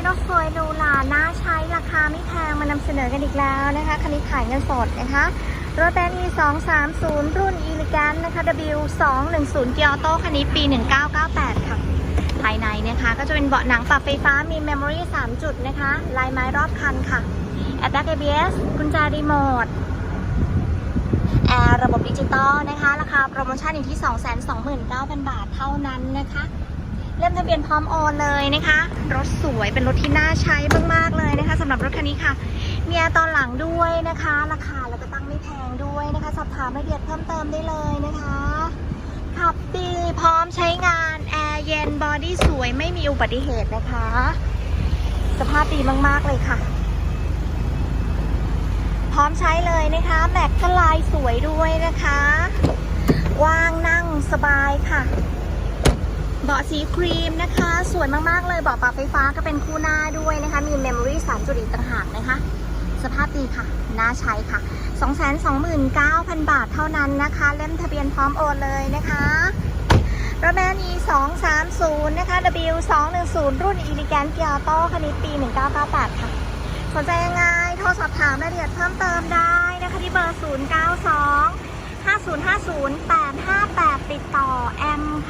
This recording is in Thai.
มีรถสวยหรูหราน่าใช้ราคาไม่แพงมานำเสนอกันอีกแล้วนะคะคันนี้ขายเงินสดนะคะรถแบน e 2 3 0 รุ่น e l e g a n t นะคะ W 2 1 0 เกียร์ออโต้คันนี้ปี 1998 ค่ะ ภายในนะคะ ก็จะเป็นเบาะหนังปรับไฟฟ้ามี Memory 3จุดนะคะ ลายไม้รอบคันค่ะ Airbag ABS กุญแจรีโมทแอร์ระบบดิจิตอลนะคะ ราคาโปรโมชั่นอยู่ที่ 229,000 บาทเท่านั้นนะคะ ทะเบียนพร้อมโอนเลยนะคะ รถสวยเป็นรถที่น่าใช้มากๆเลยนะคะสำหรับรถคันนี้ค่ะมีแอร์ตอนหลังด้วยนะคะ ราคาเราก็ตั้งไม่แพงด้วยนะคะ สอบถามรายละเอียดเพิ่มเติมได้เลยนะคะ ขับดีพร้อมใช้งานแอร์เย็นบอดี้สวยไม่มีอุบัติเหตุนะคะ สภาพดีมากๆเลยค่ะ พร้อมใช้เลยนะคะแม็กก็ลายสวยด้วยนะคะ ว่างนั่งสบายค่ะ เบาะสีครีมนะคะ สวยมากๆเลยเบาะปรับไฟฟ้าก็เป็นคู่หน้าด้วยนะคะ มีเมมโมรี่3จุดอีกต่างหากนะคะ สภาพดีค่ะ น่าใช้ค่ะ 229,000 บาทเท่านั้นนะคะ เล่มทะเบียนพร้อมโอนเลยนะคะรถแมน e 2 3 0นะคะ W 2 1 0รุ่น e l e g a n t เกียร์โต้คันนี้ปี 1998 ค่ะ สนใจยังไง โทรสอบถามรายละเอียดเพิ่มเติมได้นะคะ ที่เบอร์ 092 5050 858 ติดต่อแอมค่ะ